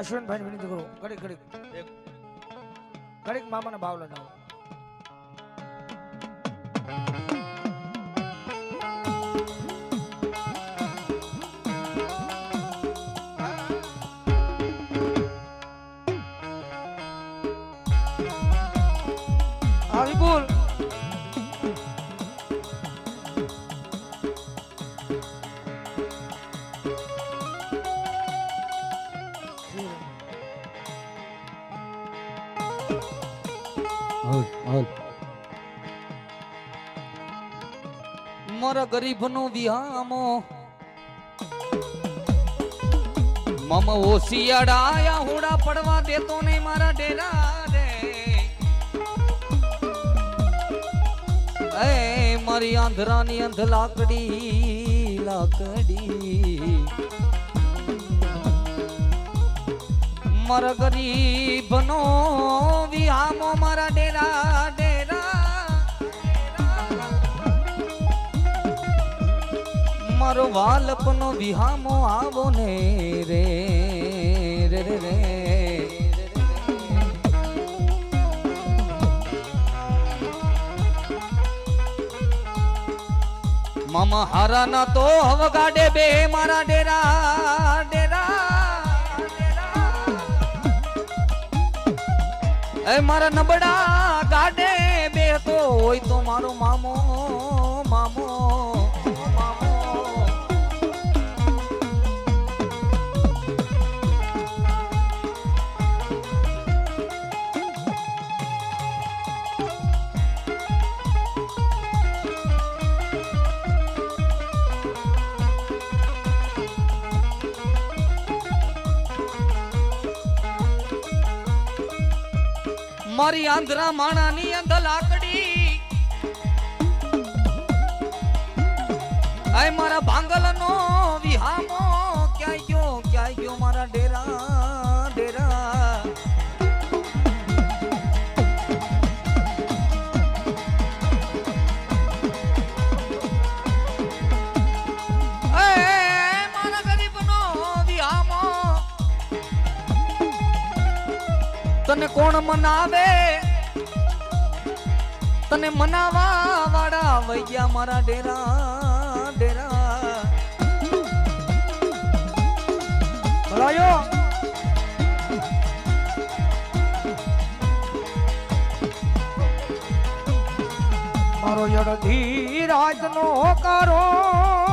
અશ્વિનભાઈ વિનંતી કરું. ઘડીક ઘડીક. ઘડીક મામાને ભાવ લડાવો આવી. હા વિપુલ મારા ગરીબનો વિહામો મમ ઓસિયાડા હુડા પડવા દેતો નહીં મારા ડેરા રે. એ મારી આંધરાની અંધ લાકડી લાકડી. મારા ગરીબનો વિહામો મારા ડેરા ડેરા. મારો વાલપનો વિહામો આવો ને રે રે રે રે. હારા ના તો હવગાડે બે મારા ડેરા ડેરા. એ મારા નબળા ગાડે બે તો હોય તો મારો મામો મામો. મારી આંધ્રા માણાની અંધ લાકડી. આય મારા ભાંગલનો તને કોણ મનાવે? તને મનાવા વાળા વૈયા મારા ડેરા ડેરા. ભલાયો. મારો યડધી રાજનો હોકારો